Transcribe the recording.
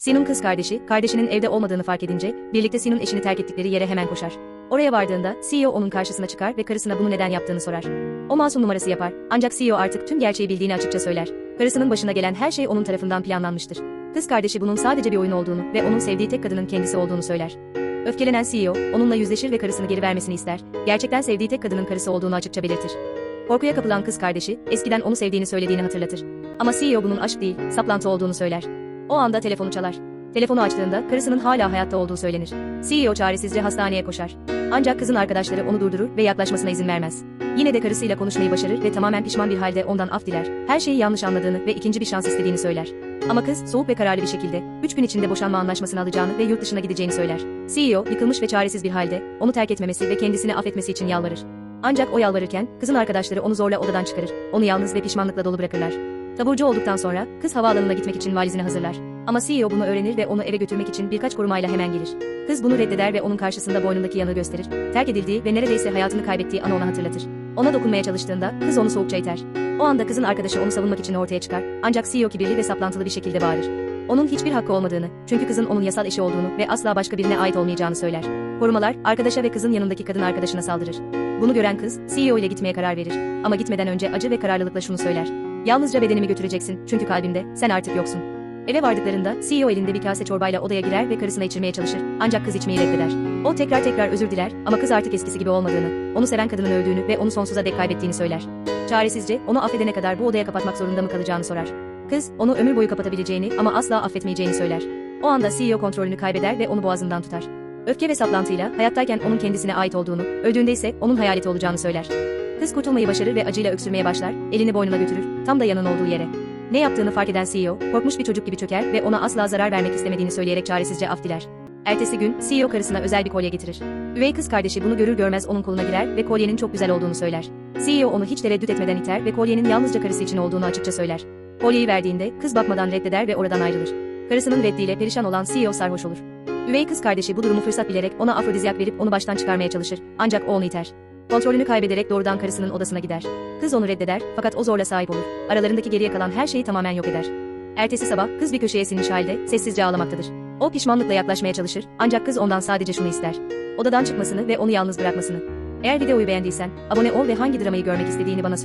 Sinun kız kardeşi, kardeşinin evde olmadığını fark edince, birlikte Sinun eşini terk ettikleri yere hemen koşar. Oraya vardığında CEO onun karşısına çıkar ve karısına bunu neden yaptığını sorar. O masum numarası yapar, ancak CEO artık tüm gerçeği bildiğini açıkça söyler. Karısının başına gelen her şey onun tarafından planlanmıştır. Kız kardeşi bunun sadece bir oyun olduğunu ve onun sevdiği tek kadının kendisi olduğunu söyler. Öfkelenen CEO, onunla yüzleşir ve karısını geri vermesini ister. Gerçekten sevdiği tek kadının karısı olduğunu açıkça belirtir. Korkuya kapılan kız kardeşi, eskiden onu sevdiğini söylediğini hatırlatır. Ama CEO bunun aşk değil, saplantı olduğunu söyler. O anda telefonu çalar. Telefonu açtığında karısının hala hayatta olduğu söylenir. CEO çaresizce hastaneye koşar. Ancak kızın arkadaşları onu durdurur ve yaklaşmasına izin vermez. Yine de karısıyla konuşmayı başarır ve tamamen pişman bir halde ondan af diler. Her şeyi yanlış anladığını ve ikinci bir şans istediğini söyler. Ama kız soğuk ve kararlı bir şekilde 3 gün içinde boşanma anlaşmasını alacağını ve yurt dışına gideceğini söyler. CEO yıkılmış ve çaresiz bir halde onu terk etmemesi ve kendisini affetmesi için yalvarır. Ancak o yalvarırken kızın arkadaşları onu zorla odadan çıkarır. Onu yalnız ve pişmanlıkla dolu bırakırlar. Taburcu olduktan sonra kız havaalanına gitmek için valizini hazırlar. Ama CEO bunu öğrenir ve onu eve götürmek için birkaç korumayla hemen gelir. Kız bunu reddeder ve onun karşısında boynundaki yanığı gösterir. Terk edildiği ve neredeyse hayatını kaybettiği anı ona hatırlatır. Ona dokunmaya çalıştığında kız onu soğukça iter. O anda kızın arkadaşı onu savunmak için ortaya çıkar. Ancak CEO kibirli ve saplantılı bir şekilde bağırır. Onun hiçbir hakkı olmadığını, çünkü kızın onun yasal eşi olduğunu ve asla başka birine ait olmayacağını söyler. Korumalar, arkadaşa ve kızın yanındaki kadın arkadaşına saldırır. Bunu gören kız, CEO ile gitmeye karar verir. Ama gitmeden önce acı ve kararlılıkla şunu söyler. Yalnızca bedenimi götüreceksin, çünkü kalbimde, sen artık yoksun. Eve vardıklarında CEO elinde bir kase çorbayla odaya girer ve karısına içirmeye çalışır. Ancak kız içmeyi reddeder. O tekrar tekrar özür diler ama kız artık eskisi gibi olmadığını, onu seven kadının öldüğünü ve onu sonsuza dek kaybettiğini söyler. Çaresizce onu affedene kadar bu odaya kapatmak zorunda mı kalacağını sorar. Kız onu ömür boyu kapatabileceğini ama asla affetmeyeceğini söyler. O anda CEO kontrolünü kaybeder ve onu boğazından tutar. Öfke ve saplantıyla hayattayken onun kendisine ait olduğunu, öldüğünde ise onun hayaleti olacağını söyler. Kız kurtulmayı başarır ve acıyla öksürmeye başlar, elini boynuna götürür, tam da yanın olduğu yere. Ne yaptığını fark eden CEO, korkmuş bir çocuk gibi çöker ve ona asla zarar vermek istemediğini söyleyerek çaresizce af diler. Ertesi gün CEO karısına özel bir kolye getirir. Üvey kız kardeşi bunu görür görmez onun koluna girer ve kolyenin çok güzel olduğunu söyler. CEO onu hiç tereddüt etmeden iter ve kolyenin yalnızca karısı için olduğunu açıkça söyler. Kolyeyi verdiğinde kız bakmadan reddeder ve oradan ayrılır. Karısının reddiyle perişan olan CEO sarhoş olur. Üvey kız kardeşi bu durumu fırsat bilerek ona afrodizyak verip onu baştan çıkarmaya çalışır. Ancak o onu iter. Kontrolünü kaybederek doğrudan karısının odasına gider. Kız onu reddeder fakat o zorla sahip olur. Aralarındaki geriye kalan her şeyi tamamen yok eder. Ertesi sabah kız bir köşeye sinmiş halde sessizce ağlamaktadır. O pişmanlıkla yaklaşmaya çalışır ancak kız ondan sadece şunu ister. Odadan çıkmasını ve onu yalnız bırakmasını. Eğer videoyu beğendiysen abone ol ve hangi dramayı görmek istediğini bana söyle.